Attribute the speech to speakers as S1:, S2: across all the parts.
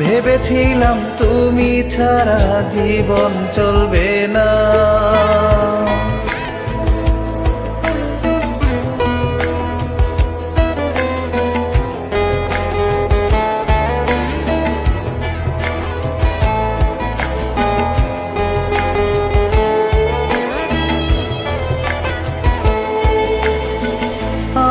S1: ভেবেছিলাম তুমি ছাড়া জীবন চলবে না।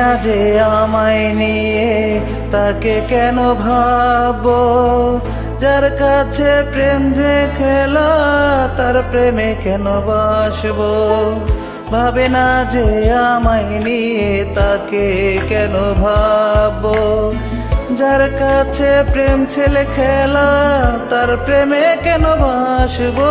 S1: না যে আমায় নিয়ে, তাকে কেন ভাববো যার কাছে প্রেম খেলা তার প্রেমে কেন বাসবো? ভাবে না যে আমায় নিয়ে, তাকে কেন ভাববো যার কাছে প্রেম ছেলে খেলা, তার প্রেমে কেন বাসবো?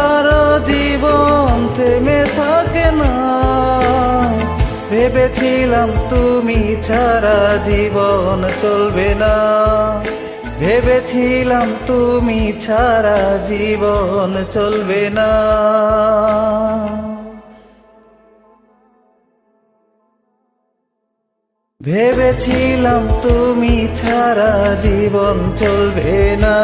S1: ভেবেছিলাম তুমি ছাড়া জীবন চলবে না। ভেবেছিলাম তুমি ছাড়া জীবন চলবে না। ভেবেছিলাম তুমি ছাড়া জীবন চলবে না।